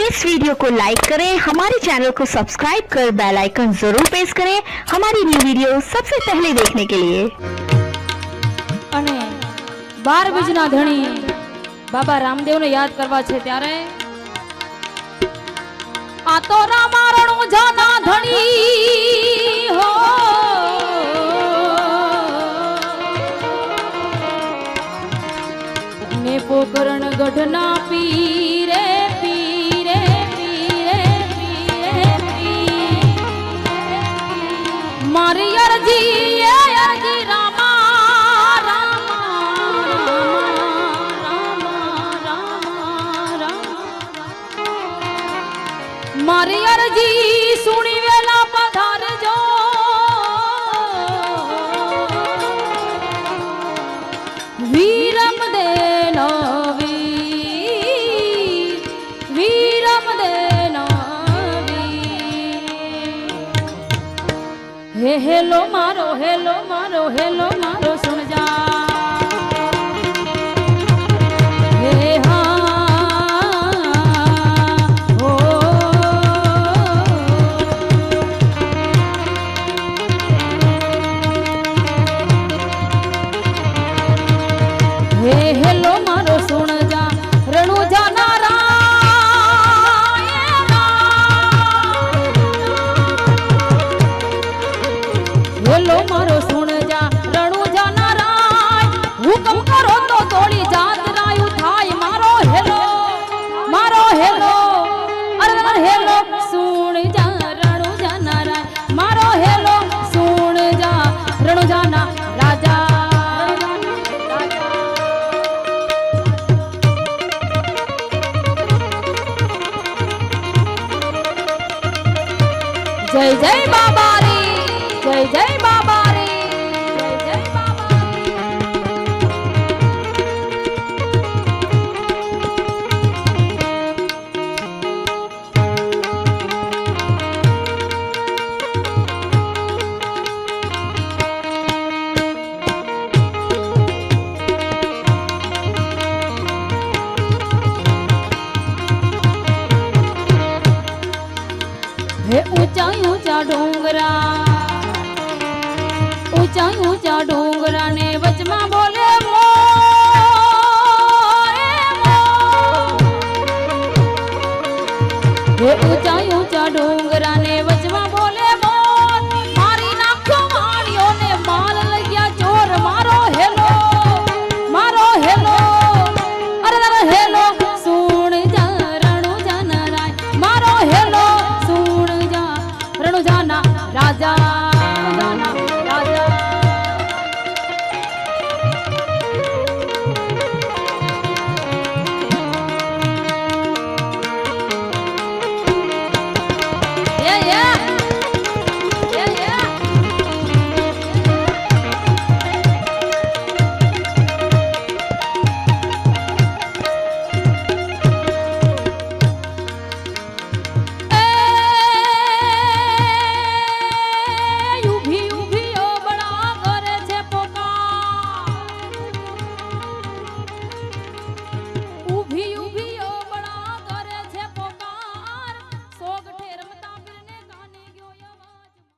इस वीडियो को लाइक करें हमारे चैनल को सब्सक्राइब कर बेल आइकन जरूर प्रेस करें हमारी न्यू वीडियो सबसे पहले देखने के लिए અને બાર બીજના ધણી બાબા રામદેવને યાદ કરવા છે ત્યારે આ તો રામારણું જાના ધણી હો ને પોકરણ ગઢના પીરે મારી અરજી સુણી હે હેલો મારો હેલો મારો હેલો મારો સમજા. હેલો મારો સુણ জয় জয় বাবা রে জয় জয় ઊંચા ડુંગરા. ઊંચા ઊંચા ડુંગરા ને વચમાં બોલે ઊંચા ઊંચા ડુંગરા ને વચમાં બોલે রাজা